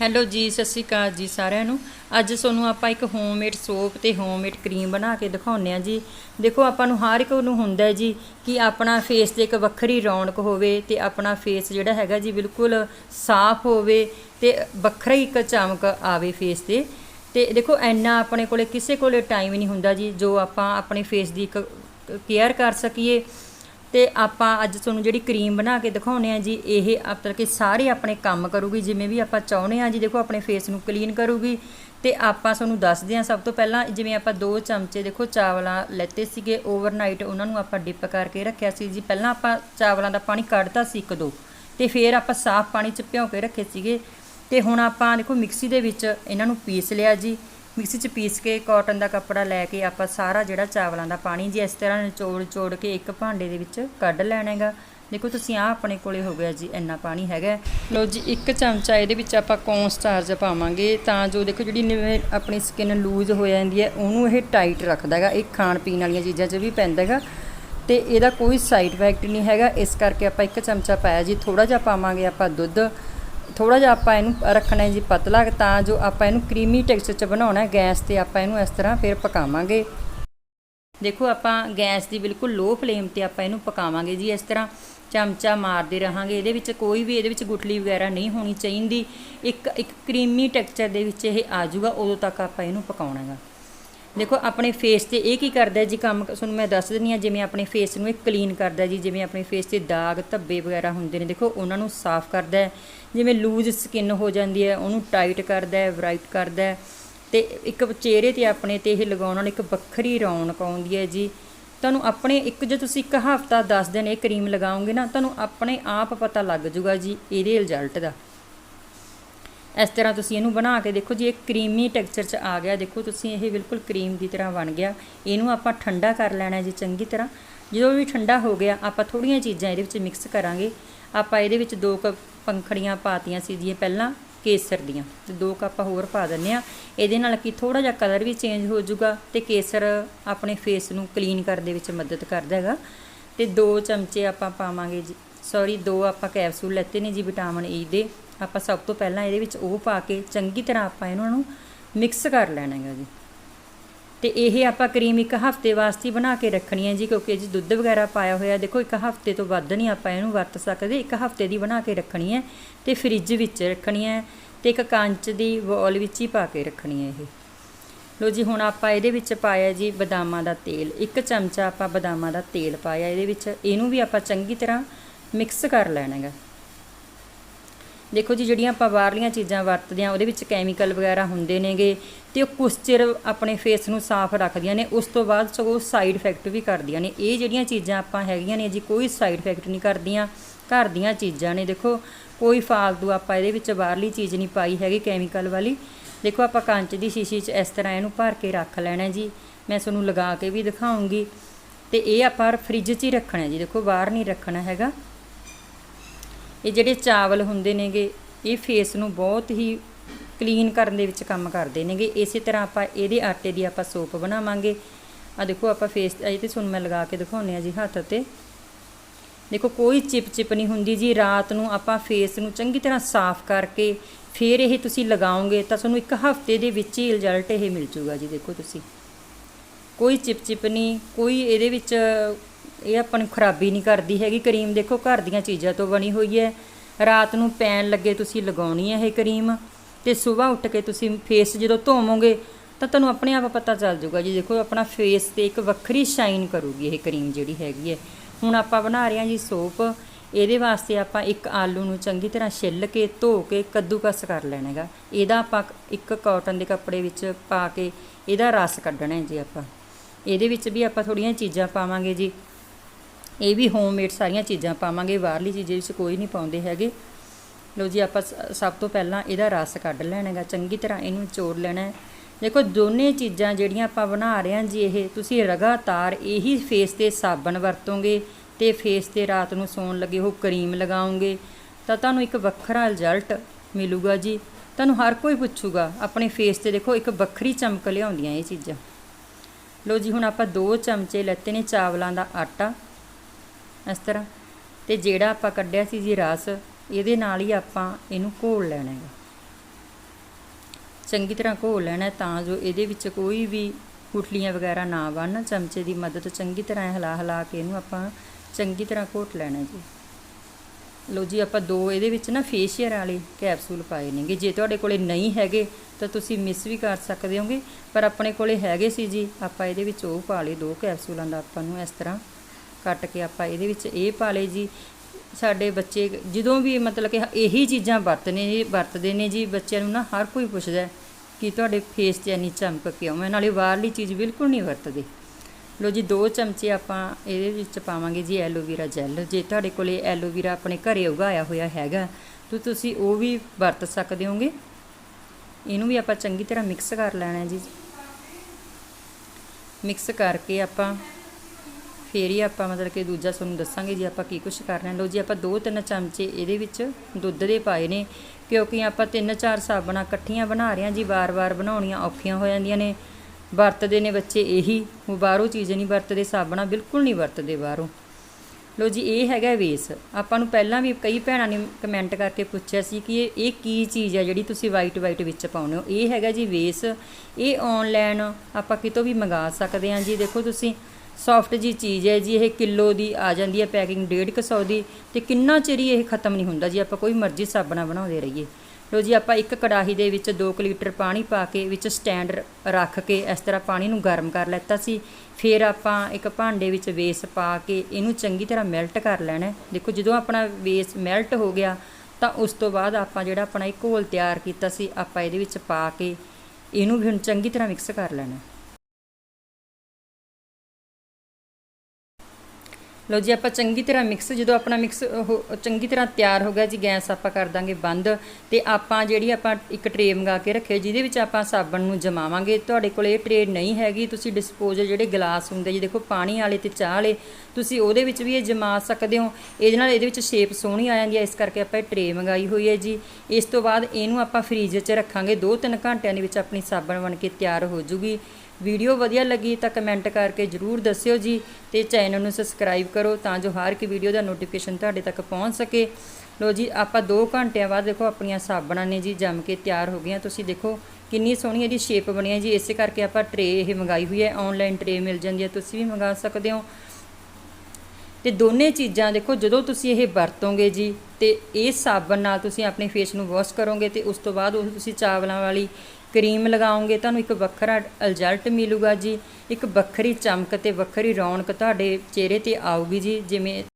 Hello ਜੀ, ਸਤਿ ਸ਼੍ਰੀ ਅਕਾਲ ਜੀ ਸਾਰਿਆਂ ਨੂੰ। ਅੱਜ ਤੁਹਾਨੂੰ ਆਪਾਂ ਇੱਕ ਹੋਮਮੇਡ ਸੋਪ ਤੇ ਹੋਮਮੇਡ ਕਰੀਮ ਬਣਾ ਕੇ ਦਿਖਾਉਂਦੇ ਆ ਜੀ। ਦੇਖੋ, ਆਪਾਂ ਨੂੰ ਹਰ ਇੱਕ ਨੂੰ ਹੁੰਦਾ ਹੈ ਜੀ ਕਿ ਆਪਣਾ ਫੇਸ ਤੇ ਇੱਕ ਵੱਖਰੀ ਰੌਣਕ ਹੋਵੇ ਤੇ ਆਪਣਾ ਫੇਸ ਜਿਹੜਾ ਹੈਗਾ ਜੀ ਬਿਲਕੁਲ ਸਾਫ਼ ਹੋਵੇ ਤੇ ਵੱਖਰਾ ਹੀ ਇੱਕ ਚਮਕ ਆਵੇ ਫੇਸ ਤੇ। ਤੇ ਦੇਖੋ ਐਨਾ ਆਪਣੇ ਕੋਲੇ ਕਿਸੇ ਕੋਲੇ ਟਾਈਮ ਨਹੀਂ ਹੁੰਦਾ ਜੀ, ਜੋ ਆਪਾਂ ਆਪਣੇ ਫੇਸ ਦੀ ਇੱਕ ਕੇਅਰ ਕਰ ਸਕੀਏ। ਤੇ ਆਪਾਂ ਅੱਜ ਤੁਹਾਨੂੰ ਜਿਹੜੀ ਕਰੀਮ ਬਣਾ ਕੇ ਦਿਖਾਉਣੇ ਆ ਜੀ, ਇਹ ਮਤਲਬ ਕਿ ਸਾਰੇ ਆਪਣੇ ਕੰਮ ਕਰੂਗੀ, ਜਿਵੇਂ ਵੀ ਆਪਾਂ ਚਾਹੁੰਦੇ ਆ ਜੀ, ਦੇਖੋ ਆਪਣੇ ਫੇਸ ਨੂੰ ਕਲੀਨ ਕਰੂਗੀ। ਤੇ ਆਪਾਂ ਤੁਹਾਨੂੰ ਦੱਸਦੇ ਆ ਸਭ ਤੋਂ ਪਹਿਲਾਂ, ਜਿਵੇਂ ਆਪਾਂ ਦੋ ਚਮਚੇ ਦੇਖੋ ਚਾਵਲਾਂ ਲੈਤੇ ਸੀਗੇ ਓਵਰਨਾਈਟ ਉਹਨਾਂ ਨੂੰ ਆਪਾਂ ਡਿਪ ਕਰਕੇ ਰੱਖਿਆ ਸੀ ਜੀ। ਪਹਿਲਾਂ ਆਪਾਂ ਚਾਵਲਾਂ ਦਾ ਪਾਣੀ ਕੱਢਤਾ ਸੀ ਇੱਕ ਦੋ, ਤੇ ਫਿਰ ਆਪਾਂ ਸਾਫ਼ ਪਾਣੀ ਚ ਭਿਓ ਕੇ ਰੱਖੇ ਸੀਗੇ। ਤੇ ਹੁਣ ਆਪਾਂ ਦੇਖੋ ਮਿਕਸੀ ਦੇ ਵਿੱਚ ਇਹਨਾਂ ਨੂੰ ਪੀਸ ਲਿਆ ਜੀ। ਮਿਕਸੀ 'ਚ ਪੀਸ ਕੇ ਕਾਟਨ ਦਾ ਕੱਪੜਾ ਲੈ ਕੇ ਆਪਾਂ ਸਾਰਾ ਜਿਹੜਾ ਚਾਵਲਾਂ ਦਾ ਪਾਣੀ ਜੀ ਇਸ ਤਰ੍ਹਾਂ ਨਿਚੋੜ ਚੋੜ ਕੇ ਇੱਕ ਭਾਂਡੇ ਦੇ ਵਿੱਚ ਕੱਢ ਲੈਣਾ ਹੈਗਾ। ਦੇਖੋ ਤੁਸੀਂ ਆ ਆਪਣੇ ਕੋਲੇ ਹੋ ਗਿਆ ਜੀ, ਇੰਨਾ ਪਾਣੀ ਹੈਗਾ। ਲੋ ਜੀ, ਇੱਕ ਚਮਚਾ ਇਹਦੇ ਵਿੱਚ ਆਪਾਂ ਕੌਨ ਸਟਾਰਚ ਪਾਵਾਂਗੇ ਤਾਂ ਜੋ ਦੇਖੋ ਜਿਹੜੀ ਜਿਵੇਂ ਆਪਣੀ ਸਕਿਨ ਲੂਜ਼ ਹੋ ਜਾਂਦੀ ਹੈ, ਉਹਨੂੰ ਇਹ ਟਾਈਟ ਰੱਖਦਾ ਹੈਗਾ। ਇਹ ਖਾਣ ਪੀਣ ਵਾਲੀਆਂ ਚੀਜ਼ਾਂ 'ਚ ਵੀ ਪੈਂਦਾ ਹੈਗਾ। ਤੇ ਇਹਦਾ ਕੋਈ ਸਾਈਡ ਇਫੈਕਟ ਨਹੀਂ ਹੈਗਾ। ਇਸ ਕਰਕੇ ਆਪਾਂ ਇੱਕ ਚਮਚਾ ਪਾਇਆ ਜੀ ਥੋੜਾ ਜਿਹਾ ਪਾਵਾਂਗੇ ਆਪਾਂ ਦੁੱਧ। ਥੋੜਾ ਜਿਹਾ ਆਪਾਂ ਇਹਨੂੰ ਰੱਖਣਾ ਹੈ ਜੀ ਪਤਲਾ ਤਾਂ ਜੋ ਆਪਾਂ ਇਹਨੂੰ ਕਰੀਮੀ ਟੈਕਸਚਰ ਚ ਬਣਾਉਣਾ ਹੈ, ਗੈਸ ਤੇ ਆਪਾਂ ਇਹਨੂੰ ਇਸ ਤਰ੍ਹਾਂ ਫਿਰ ਪਕਾਵਾਂਗੇ। ਦੇਖੋ, ਆਪਾਂ ਗੈਸ ਦੀ ਬਿਲਕੁਲ ਲੋ ਫਲੇਮ ਤੇ ਆਪਾਂ ਇਹਨੂੰ ਪਕਾਵਾਂਗੇ ਜੀ ਇਸ ਤਰ੍ਹਾਂ। ਚਮਚਾ ਮਾਰਦੇ ਰਹਾਂਗੇ, ਇਹਦੇ ਵਿੱਚ ਕੋਈ ਵੀ, ਇਹਦੇ ਵਿੱਚ ਗੁਟਲੀ ਵਗੈਰਾ ਨਹੀਂ ਹੋਣੀ ਚਾਹੀਦੀ। ਇੱਕ ਇੱਕ ਕਰੀਮੀ ਟੈਕਸਚਰ ਦੇ ਵਿੱਚ ਇਹ ਆ ਜਾਊਗਾ, ਉਦੋਂ ਤੱਕ ਆਪਾਂ ਇਹਨੂੰ ਪਕਾਉਣਾ ਹੈਗਾ। ਦੇਖੋ, ਆਪਣੇ ਫੇਸ ਤੇ ਇਹ ਕੀ ਕਰਦਾ ਜੀ ਕੰਮ? ਤੁਹਾਨੂੰ ਮੈਂ ਦੱਸ ਦਿੰਦੀ ਆ ਜਿਵੇਂ ਆਪਣੇ ਫੇਸ ਨੂੰ ਇਹ ਕਲੀਨ ਕਰਦਾ ਜੀ, ਜਿਵੇਂ ਆਪਣੇ ਫੇਸ ਤੇ ਦਾਗ, ਧੱਬੇ ਵਗੈਰਾ ਹੁੰਦੇ ਨੇ, ਦੇਖੋ, ਉਹਨਾਂ ਨੂੰ ਸਾਫ਼ ਕਰਦਾ ਜਿਵੇਂ ਲੂਜ਼ ਸਕਿਨ ਹੋ ਜਾਂਦੀ ਹੈ, ਉਹਨੂੰ ਟਾਈਟ ਕਰਦਾ ਹੈ ਬ੍ਰਾਈਟ ਕਰਦਾ ਹੈ। ਤੇ ਇੱਕ ਚਿਹਰੇ ਤੇ ਆਪਣੇ ਤੇ ਇਹ ਲਗਾਉਣ ਨਾਲ ਇੱਕ ਵੱਖਰੀ ਰੌਣਕ ਆਉਂਦੀ ਹੈ ਜੀ। ਤੁਹਾਨੂੰ ਆਪਣੇ ਇੱਕ, ਜੇ ਤੁਸੀਂ ਇੱਕ ਹਫ਼ਤਾ 10 ਦਿਨ ਇਹ ਕਰੀਮ ਲਗਾਓਗੇ ਨਾ, ਤੁਹਾਨੂੰ ਆਪਣੇ ਆਪ ਪਤਾ ਲੱਗ ਜਾਊਗਾ ਜੀ, ਇਹਦੇ ਰਿਜ਼ਲਟ ਦਾ। ਇਸ ਤਰ੍ਹਾਂ ਤੁਸੀਂ ਇਹਨੂੰ ਬਣਾ ਕੇ ਦੇਖੋ, ਜੀ ਇਹ ਕਰੀਮੀ ਟੈਕਸਚਰ 'ਚ ਆ ਗਿਆ, ਦੇਖੋ ਤੁਸੀਂ ਇਹ ਬਿਲਕੁਲ ਕਰੀਮ ਦੀ ਤਰ੍ਹਾਂ ਬਣ ਗਿਆ। ਇਹਨੂੰ ਆਪਾਂ ਠੰਡਾ ਕਰ ਲੈਣਾ ਜੀ ਚੰਗੀ ਤਰ੍ਹਾਂ। ਜਦੋਂ ਵੀ ਠੰਡਾ ਹੋ ਗਿਆ, ਆਪਾਂ ਥੋੜੀਆਂ ਚੀਜ਼ਾਂ ਇਹਦੇ ਵਿੱਚ ਮਿਕਸ ਕਰਾਂਗੇ। ਆਪਾਂ ਇਹਦੇ ਵਿੱਚ ਦੋ ਕੱਪ ਪੰਖੜੀਆਂ ਪਾਤੀਆਂ ਸੀ ਜੀ ਪਹਿਲਾਂ ਕੇਸਰ ਦੀਆਂ। ਤੇ ਦੋ ਕੱਪ ਹੋਰ ਪਾ ਦਿੰਨੇ ਆ ਇਹਦੇ ਨਾਲ ਕੀ ਥੋੜਾ ਜਿਹਾ ਕਲਰ ਵੀ ਚੇਂਜ ਹੋ ਜਾਊਗਾ ਤੇ ਕੇਸਰ ਆਪਣੇ ਫੇਸ ਨੂੰ ਕਲੀਨ ਕਰਨ ਦੇ ਵਿੱਚ ਮਦਦ ਕਰਦਾ ਹੈਗਾ। ਤੇ ਦੋ ਚਮਚੇ ਆਪਾਂ ਪਾਵਾਂਗੇ ਜੀ। ਸੌਰੀ ਦੋ ਆਪਾਂ ਕੈਪਸੂਲ ਲੈਤੇ ਨੇ ਜੀ, ਵਿਟਾਮਿਨ ਈ ਦੇ। ਆਪਾਂ ਸਭ ਤੋਂ ਪਹਿਲਾਂ ਇਹਦੇ ਵਿੱਚ ਉਹ ਪਾ ਕੇ ਚੰਗੀ ਤਰ੍ਹਾਂ ਆਪਾਂ ਇਹਨਾਂ ਨੂੰ ਮਿਕਸ ਕਰ ਲੈਣਾ ਹੈਗਾ ਜੀ। ਤੇ ਇਹ ਆਪਾਂ ਕਰੀਮ ਇੱਕ ਹਫ਼ਤੇ ਵਾਸਤੇ ਬਣਾ ਕੇ ਰੱਖਣੀ ਹੈ ਜੀ, ਕਿਉਂਕਿ ਜੀ ਦੁੱਧ ਵਗੈਰਾ ਪਾਇਆ ਹੋਇਆ, ਦੇਖੋ ਇੱਕ ਹਫ਼ਤੇ ਤੋਂ ਵੱਧ ਨਹੀਂ ਆਪਾਂ ਇਹਨੂੰ ਵਰਤ ਸਕਦੇ, ਇੱਕ ਹਫ਼ਤੇ ਦੀ ਬਣਾ ਕੇ ਰੱਖਣੀ ਹੈ ਤੇ ਫ੍ਰਿਜ ਵਿੱਚ ਰੱਖਣੀ ਹੈ ਤੇ ਇੱਕ ਕੰਚ ਦੀ ਬੋਲ ਵਿੱਚ ਹੀ ਪਾ ਕੇ ਰੱਖਣੀ ਹੈ ਇਹ। ਲੋ ਜੀ, ਹੁਣ ਆਪਾਂ ਇਹਦੇ ਵਿੱਚ ਪਾਇਆ ਜੀ ਬਦਾਮਾਂ ਦਾ ਤੇਲ, ਇੱਕ ਚਮਚਾ ਆਪਾਂ ਬਦਾਮਾਂ ਦਾ ਤੇਲ ਪਾਇਆ ਇਹਦੇ ਵਿੱਚ, ਇਹਨੂੰ ਵੀ ਆਪਾਂ ਚੰਗੀ ਤਰ੍ਹਾਂ ਮਿਕਸ ਕਰ ਲੈਣਾ ਹੈਗਾ। ਦੇਖੋ ਜੀ, ਜਿਹੜੀਆਂ ਆਪਾਂ ਬਾਹਰਲੀਆਂ ਚੀਜ਼ਾਂ ਵਰਤਦੇ ਆ ਉਹਦੇ ਵਿੱਚ ਕੈਮੀਕਲ ਵਗੈਰਾ ਹੁੰਦੇ ਨੇਗੇ ਤੇ ਉਹ ਕੁਝ ਚਿਰ ਆਪਣੇ ਫੇਸ ਨੂੰ ਸਾਫ਼ ਰੱਖਦੀਆਂ ਨੇ, ਉਸ ਤੋਂ ਬਾਅਦ ਸਗੋਂ ਸਾਈਡ ਇਫੈਕਟ ਵੀ ਕਰਦੀਆਂ ਨੇ। ਇਹ ਜਿਹੜੀਆਂ ਚੀਜ਼ਾਂ ਆਪਾਂ ਹੈਗੀਆਂ ਨੇ ਜੀ, ਕੋਈ ਸਾਈਡ ਇਫੈਕਟ ਨਹੀਂ ਕਰਦੀਆਂ, ਘਰ ਦੀਆਂ ਚੀਜ਼ਾਂ ਨੇ। ਦੇਖੋ, ਕੋਈ ਫਾਲਤੂ ਆਪਾਂ ਇਹਦੇ ਵਿੱਚ ਬਾਹਰਲੀ ਚੀਜ਼ ਨਹੀਂ ਪਾਈ ਹੈਗੀ ਕੈਮੀਕਲ ਵਾਲੀ। ਦੇਖੋ, ਆਪਾਂ ਕੰਚ ਦੀ ਸ਼ੀਸ਼ੀ 'ਚ ਇਸ ਤਰ੍ਹਾਂ ਇਹਨੂੰ ਭਰ ਕੇ ਰੱਖ ਲੈਣਾ ਜੀ। ਮੈਂ ਤੁਹਾਨੂੰ ਲਗਾ ਕੇ ਵੀ ਦਿਖਾਉਂਗੀ। ਤੇ ਇਹ ਆਪਾਂ ਫ੍ਰਿਜ 'ਚ ਹੀ ਰੱਖਣਾ ਜੀ। ਦੇਖੋ, ਬਾਹਰ ਨਹੀਂ ਰੱਖਣਾ ਹੈਗਾ। ਇਹ ਜਿਹੜੇ ਚਾਵਲ ਹੁੰਦੇ ਨੇਗੇ, ਇਹ ਫੇਸ ਨੂੰ ਬਹੁਤ ਹੀ ਕਲੀਨ ਕਰਨ ਦੇ ਵਿੱਚ ਕੰਮ ਕਰਦੇ ਨੇਗੇ। ਇਸੇ ਤਰ੍ਹਾਂ ਆਪਾਂ ਇਹਦੇ ਆਟੇ ਦੀ ਆਪਾਂ ਸੋਪ ਬਣਾਵਾਂਗੇ। ਆ ਦੇਖੋ ਆਪਾਂ ਫੇਸ ਇਹ ਤੇ ਤੁਹਾਨੂੰ ਮੈਂ ਲਗਾ ਕੇ ਦਿਖਾਉਨੇ ਆ ਜੀ ਹੱਥ ਤੇ। ਦੇਖੋ ਕੋਈ ਚਿਪ ਚਿਪ ਨਹੀਂ ਹੁੰਦੀ ਜੀ, ਰਾਤ ਨੂੰ ਆਪਾਂ ਫੇਸ ਨੂੰ ਚੰਗੀ ਤਰ੍ਹਾਂ ਸਾਫ਼ ਕਰਕੇ ਫਿਰ ਇਹ ਤੁਸੀਂ ਲਗਾਓਗੇ ਤਾਂ ਤੁਹਾਨੂੰ ਇੱਕ ਹਫ਼ਤੇ ਦੇ ਵਿੱਚ ਹੀ ਰਿਜ਼ਲਟ ਇਹ ਮਿਲ ਜੂਗਾ ਜੀ, ਦੇਖੋ ਤੁਸੀਂ। ਕੋਈ ਚਿਪ ਚਿਪ ਨਹੀਂ, ਕੋਈ ਇਹਦੇ ਵਿੱਚ ਇਹ ਆਪਾਂ ਨੂੰ ਖਰਾਬੀ ਨਹੀਂ ਕਰਦੀ ਹੈਗੀ। ਕਰੀਮ ਦੇਖੋ ਘਰ ਦੀਆਂ ਚੀਜ਼ਾਂ ਤੋਂ ਬਣੀ ਹੋਈ ਹੈ। ਰਾਤ ਨੂੰ ਪੈਣ ਲੱਗੇ ਤੁਸੀਂ ਲਗਾਉਣੀ ਹੈ ਇਹ ਕਰੀਮ ਤੇ ਸਵੇਰ ਉੱਠ ਕੇ ਤੁਸੀਂ ਫੇਸ ਜਦੋਂ ਧੋਵੋਗੇ ਤਾਂ ਤੁਹਾਨੂੰ ਆਪਣੇ ਆਪ ਪਤਾ ਚੱਲ ਜਾਊਗਾ ਜੀ। ਦੇਖੋ ਆਪਣਾ ਫੇਸ ਤੇ ਇੱਕ ਵੱਖਰੀ ਸ਼ਾਈਨ ਕਰੂਗੀ ਇਹ ਕਰੀਮ ਜਿਹੜੀ ਹੈਗੀ ਹੈ। ਹੁਣ ਆਪਾਂ ਬਣਾ ਰਹੇ ਹਾਂ ਜੀ ਸੋਪ। ਇਹਦੇ ਵਾਸਤੇ ਆਪਾਂ ਇੱਕ ਆਲੂ ਨੂੰ ਚੰਗੀ ਤਰ੍ਹਾਂ ਛਿੱਲ ਕੇ, ਧੋ ਕੇ ਕੱਦੂਕਸ ਕਰ ਲੈਣਾ ਹੈਗਾ। ਇਹਦਾ ਆਪਾਂ ਇੱਕ ਕਾਟਨ ਦੇ ਕੱਪੜੇ ਵਿੱਚ ਪਾ ਕੇ ਇਹਦਾ ਰਸ ਕੱਢਣਾ ਹੈ ਜੀ ਆਪਾਂ। ਇਹਦੇ ਵਿੱਚ ਵੀ ਆਪਾਂ ਥੋੜੀਆਂ ਚੀਜ਼ਾਂ ਪਾਵਾਂਗੇ ਜੀ। ਇਹ ਵੀ ਹੋਮਮੇਡ ਸਾਰੀਆਂ ਚੀਜ਼ਾਂ ਪਾਵਾਂਗੇ, ਬਾਹਰਲੀ ਚੀਜ਼ਾਂ ਵਿੱਚ ਕੋਈ ਨਹੀਂ ਪਾਉਂਦੇ ਹੈਗੇ। ਲੋ ਜੀ, ਆਪਾਂ ਸਭ ਤੋਂ ਪਹਿਲਾਂ ਇਹਦਾ ਰਸ ਕੱਢ ਲੈਣਾ ਹੈਗਾ, ਚੰਗੀ ਤਰ੍ਹਾਂ ਇਹਨੂੰ ਚੋੜ ਲੈਣਾ ਹੈ। ਦੇਖੋ, ਦੋਨੇ ਚੀਜ਼ਾਂ ਜਿਹੜੀਆਂ ਆਪਾਂ ਬਣਾ ਰਹੇ ਹਾਂ ਜੀ ਇਹ, ਤੁਸੀਂ ਲਗਾਤਾਰ ਇਹੀ ਫੇਸ ਤੇ ਸਾਬਣ ਵਰਤੋਗੇ ਤੇ ਫੇਸ ਤੇ ਰਾਤ ਨੂੰ ਸੌਣ ਲੱਗੇ ਉਹ ਕਰੀਮ ਲਗਾਓਗੇ, ਤਾਂ ਤੁਹਾਨੂੰ ਇੱਕ ਵੱਖਰਾ ਰਿਜ਼ਲਟ ਮਿਲੂਗਾ ਜੀ। ਤੁਹਾਨੂੰ ਹਰ ਕੋਈ ਪੁੱਛੂਗਾ, ਆਪਣੇ ਫੇਸ ਤੇ ਦੇਖੋ, ਇੱਕ ਵੱਖਰੀ ਚਮਕ ਲਿਆਉਂਦੀਆਂ ਇਹ ਚੀਜ਼ਾਂ। ਲੋ ਜੀ, ਹੁਣ ਆਪਾਂ ਦੋ ਚਮਚੇ ਲੈਤੇ ਨੇ ਚਾਵਲਾਂ ਦਾ ਆਟਾ। ਇਸ ਤਰ੍ਹਾਂ ਤੇ ਜਿਹੜਾ ਆਪਾਂ ਕੱਢਿਆ ਸੀ ਜੀ ਰਸ, ਇਹਦੇ ਨਾਲ ਹੀ ਆਪਾਂ ਇਹਨੂੰ ਘੋਲ ਲੈਣਾ ਹੈਗਾ ਚੰਗੀ ਤਰ੍ਹਾਂ ਘੋਲ ਲੈਣਾ ਤਾਂ ਜੋ ਇਹਦੇ ਵਿੱਚ ਕੋਈ ਵੀ ਗੁਠਲੀਆਂ ਵਗੈਰਾ ਨਾ ਬਣਨ ਚਮਚੇ ਦੀ ਮਦਦ ਚੰਗੀ ਤਰ੍ਹਾਂ ਹਿਲਾ ਹਿਲਾ ਕੇ ਇਹਨੂੰ ਆਪਾਂ ਚੰਗੀ ਤਰ੍ਹਾਂ ਘੋਟ ਲੈਣਾ ਜੀ। ਲੋ ਜੀ, ਆਪਾਂ ਦੋ ਇਹਦੇ ਵਿੱਚ ਨਾ ਫੇਸ਼ੀਅਰ ਵਾਲੇ ਕੈਪਸੂਲ ਪਾਏ ਨੇਗੇ। ਜੇ ਤੁਹਾਡੇ ਕੋਲੇ ਨਹੀਂ ਹੈਗੇ ਤਾਂ ਤੁਸੀਂ ਮਿਸ ਵੀ ਕਰ ਸਕਦੇ ਹੋਗੇ, ਪਰ ਆਪਣੇ ਕੋਲੇ ਹੈਗੇ ਸੀ ਜੀ, ਆਪਾਂ ਇਹਦੇ ਵਿੱਚ ਉਹ ਪਾ ਲਏ ਦੋ ਕੈਪਸੂਲਾਂ ਦਾ ਆਪਾਂ ਨੂੰ ਇਸ ਤਰ੍ਹਾਂ ਕੱਟ ਕੇ ਆਪਾਂ ਇਹਦੇ ਵਿੱਚ ਇਹ ਪਾ ਲਏ ਜੀ। ਸਾਡੇ ਬੱਚੇ ਜਦੋਂ ਵੀ ਮਤਲਬ ਕਿ ਇਹੀ ਚੀਜ਼ਾਂ ਵਰਤਨੇ ਵਰਤਦੇ ਨੇ ਜੀ, ਬੱਚਿਆਂ ਨੂੰ ਨਾ ਹਰ ਕੋਈ ਪੁੱਛਦਾ ਕਿ ਤੁਹਾਡੇ ਫੇਸ 'ਤੇ ਇੰਨੀ ਚਮਕ ਕਿਉਂ ਹੈ? ਨਾਲੇ ਬਾਹਰਲੀ ਚੀਜ਼ ਬਿਲਕੁਲ ਨਹੀਂ ਵਰਤਦੇ। ਲੋ ਜੀ, ਦੋ ਚਮਚੇ ਆਪਾਂ ਇਹਦੇ ਵਿੱਚ ਪਾਵਾਂਗੇ ਜੀ ਐਲੋਵੀਰਾ ਜੈਲ। ਜੇ ਤੁਹਾਡੇ ਕੋਲੇ ਐਲੋਵੇਰਾ ਆਪਣੇ ਘਰੇ ਉਗਾਇਆ ਹੋਇਆ ਹੈਗਾ, ਤਾਂ ਤੁਸੀਂ ਉਹ ਵੀ ਵਰਤ ਸਕਦੇ ਹੋਗੇ। ਇਹਨੂੰ ਵੀ ਆਪਾਂ ਚੰਗੀ ਤਰ੍ਹਾਂ ਮਿਕਸ ਕਰ ਲੈਣਾ ਜੀ। ਮਿਕਸ ਕਰਕੇ ਆਪਾਂ ਫੇਰ ਹੀ ਆਪਾਂ ਮਤਲਬ ਕਿ ਦੂਜਾ ਤੁਹਾਨੂੰ ਦੱਸਾਂਗੇ ਜੀ ਆਪਾਂ ਕੀ ਕੁਛ ਕਰਨਾ। ਲਓ ਜੀ, ਆਪਾਂ ਦੋ ਤਿੰਨ ਚਮਚੇ ਇਹਦੇ ਵਿੱਚ ਦੁੱਧ ਦੇ ਪਾਏ ਨੇ, ਕਿਉਂਕਿ ਆਪਾਂ ਤਿੰਨ ਚਾਰ ਸਾਬਣਾਂ ਇਕੱਠੀਆਂ ਬਣਾ ਰਹੇ ਹਾਂ ਜੀ, ਵਾਰ-ਵਾਰ ਬਣਾਉਣੀਆਂ ਔਖੀਆਂ ਹੋ ਜਾਂਦੀਆਂ ਨੇ। ਵਰਤਦੇ ਨੇ ਬੱਚੇ ਇਹੀ, ਉਹ ਬਾਹਰੋਂ ਚੀਜ਼ ਨਹੀਂ ਵਰਤਦੇ, ਸਾਬਣਾ ਬਿਲਕੁਲ ਨਹੀਂ ਵਰਤਦੇ ਬਾਹਰੋਂ। ਲੋ ਜੀ, ਇਹ ਹੈਗਾ ਵੇਸ। ਆਪਾਂ ਨੂੰ ਪਹਿਲਾਂ ਵੀ ਕਈ ਭੈਣਾਂ ਨੇ ਕਮੈਂਟ ਕਰਕੇ ਪੁੱਛਿਆ ਸੀ ਕਿ ਇਹ ਇਹ ਕੀ ਚੀਜ਼ ਹੈ ਜਿਹੜੀ ਤੁਸੀਂ ਵਾਈਟ ਵਾਈਟ ਵਿੱਚ ਪਾਉਂਦੇ ਹੋ। ਇਹ ਹੈਗਾ ਜੀ ਵੇਸ। ਇਹ ਆਨਲਾਈਨ ਆਪਾਂ ਕਿਤੋਂ ਵੀ ਮੰਗਾ ਸਕਦੇ ਹਾਂ ਜੀ। ਦੇਖੋ ਤੁਸੀਂ ਸੌਫਟ ਜੀ ਚੀਜ਼ ਹੈ ਜੀ, ਇਹ ਕਿਲੋ ਦੀ ਆ ਜਾਂਦੀ ਹੈ, ਪੈਕਿੰਗ 150 ਦੀ। ਤੇ ਕਿੰਨਾ ਚਿਰ ਹੀ ਇਹ ਖਤਮ ਨਹੀਂ ਹੁੰਦਾ ਜੀ, ਆਪਾਂ ਕੋਈ ਮਰਜ਼ੀ ਸਾਬਣਾ ਬਣਾਉਂਦੇ ਰਹੀਏ। ਲੋ ਜੀ, ਆਪਾਂ ਇੱਕ ਕੜਾਹੀ ਦੇ ਵਿੱਚ 2 ਲੀਟਰ ਪਾਣੀ ਪਾ ਕੇ ਵਿੱਚ ਸਟੈਂਡ ਰੱਖ ਕੇ ਇਸ ਤਰ੍ਹਾਂ ਪਾਣੀ ਨੂੰ ਗਰਮ ਕਰ ਲੈਤਾ ਸੀ। ਫਿਰ ਆਪਾਂ ਇੱਕ ਭਾਂਡੇ ਵਿੱਚ ਵੇਸ ਪਾ ਕੇ ਇਹਨੂੰ ਚੰਗੀ ਤਰ੍ਹਾਂ ਮੈਲਟ ਕਰ ਲੈਣਾ ਦੇਖੋ, ਜਦੋਂ ਆਪਣਾ ਵੇਸ ਮੈਲਟ ਹੋ ਗਿਆ, ਤਾਂ ਉਸ ਤੋਂ ਬਾਅਦ ਆਪਾਂ ਜਿਹੜਾ ਆਪਣਾ ਇਹ ਘੋਲ ਤਿਆਰ ਕੀਤਾ ਸੀ, ਆਪਾਂ ਇਹਦੇ ਵਿੱਚ ਪਾ ਕੇ ਇਹਨੂੰ ਵੀ ਹੁਣ ਚੰਗੀ ਤਰ੍ਹਾਂ ਮਿਕਸ ਕਰ ਲੈਣਾ ਲਓ ਜੀ, ਆਪਾਂ ਚੰਗੀ ਤਰ੍ਹਾਂ ਮਿਕਸ ਜਦੋਂ ਆਪਣਾ ਮਿਕਸ ਉਹ ਚੰਗੀ ਤਰ੍ਹਾਂ ਤਿਆਰ ਹੋ ਗਿਆ ਜੀ, ਗੈਸ ਆਪਾਂ ਕਰ ਦਾਂਗੇ ਬੰਦ ਤੇ ਆਪਾਂ ਜਿਹੜੀ ਆਪਾਂ ਇੱਕ ਟਰੇ ਮੰਗਾ ਕੇ ਰੱਖੇ, ਜਿਹਦੇ ਵਿੱਚ ਆਪਾਂ ਸਾਬਣ ਨੂੰ ਜਮਾਵਾਂਗੇ। ਤੁਹਾਡੇ ਕੋਲ ਇਹ ਟਰੇ ਨਹੀਂ ਹੈਗੀ, ਤੁਸੀਂ ਡਿਸਪੋਜ਼ਲ ਜਿਹੜੇ ਗਲਾਸ ਹੁੰਦੇ ਜੀ, ਦੇਖੋ ਪਾਣੀ ਵਾਲੇ ਤੇ ਚਾਹ ਵਾਲੇ, ਤੁਸੀਂ ਉਹਦੇ ਵਿੱਚ ਵੀ ਇਹ ਜਮਾ ਸਕਦੇ ਹੋ। ਇਹਦੇ ਨਾਲ ਇਹਦੇ ਵਿੱਚ ਸ਼ੇਪ ਸੋਹਣੀ ਆ ਜਾਂਦੀ ਹੈ ਇਸ ਕਰਕੇ ਆਪਾਂ ਇਹ ਟਰੇ ਮੰਗਾਈ ਹੋਈ ਹੈ ਜੀ। ਇਸ ਤੋਂ ਬਾਅਦ ਇਹਨੂੰ ਆਪਾਂ ਫ੍ਰੀਜ 'ਚ ਰੱਖਾਂਗੇ 2-3 ਘੰਟਿਆਂ ਦੇ ਵਿੱਚ ਆਪਣੀ ਸਾਬਣ ਬਣ ਕੇ ਤਿਆਰ ਹੋ ਜੂਗੀ। ਵੀਡੀਓ ਵਧੀਆ ਲੱਗੀ ਤਾਂ ਕਮੈਂਟ ਕਰਕੇ ਜਰੂਰ ਦੱਸਿਓ ਜੀ ਤੇ ਚੈਨਲ ਨੂੰ ਸਬਸਕ੍ਰਾਈਬ ਕਰੋ ਤਾਂ ਜੋ ਹਰ ਇੱਕ ਵੀਡੀਓ ਦਾ ਨੋਟੀਫਿਕੇਸ਼ਨ ਤੁਹਾਡੇ ਤੱਕ ਪਹੁੰਚ ਸਕੇ। ਲੋ ਜੀ, ਆਪਾਂ 2 ਘੰਟਿਆਂ ਬਾਅਦ ਦੇਖੋ ਆਪਣੀਆਂ ਸਾਬਣਾਂ ਨੇ ਜੀ ਜੰਮ ਕੇ ਤਿਆਰ ਹੋ ਗਈਆਂ। ਤੁਸੀਂ ਦੇਖੋ ਕਿੰਨੀ ਸੋਹਣੀ ਇਹਦੀ ਸ਼ੇਪ ਬਣੀ ਹੈ ਜੀ। ਇਸੇ ਕਰਕੇ ਆਪਾਂ ਟਰੇ ਇਹ ਮੰਗਾਈ ਹੋਈ ਹੈ। ਆਨਲਾਈਨ ਟਰੇ ਮਿਲ ਜਾਂਦੀ ਹੈ। ਤੁਸੀਂ ਵੀ ਮੰਗਾ ਸਕਦੇ ਹੋ। ਤੇ ਦੋਨੇ ਚੀਜ਼ਾਂ ਦੇਖੋ, ਜਦੋਂ ਤੁਸੀਂ ਇਹ ਵਰਤੋਗੇ ਜੀ ਤੇ ਇਹ ਸਾਬਣ ਨਾਲ ਤੁਸੀਂ ਆਪਣੇ ਫੇਸ ਨੂੰ ਵਾਸ਼ ਕਰੋਗੇ ਤੇ ਉਸ ਤੋਂ ਬਾਅਦ ਉਹ ਤੁਸੀਂ ਚਾਵਲਾਂ ਵਾਲੀ ਕਰੀਮ ਲਗਾਓਗੇ, ਤੁਹਾਨੂੰ ਇੱਕ ਵੱਖਰਾ ਰਿਜ਼ਲਟ ਮਿਲੂਗਾ ਜੀ। ਇੱਕ ਵੱਖਰੀ ਚਮਕ ਤੇ ਵੱਖਰੀ ਰੌਣਕ ਤੁਹਾਡੇ ਚਿਹਰੇ ਤੇ ਆਊਗੀ ਜੀ, ਜਿਵੇਂ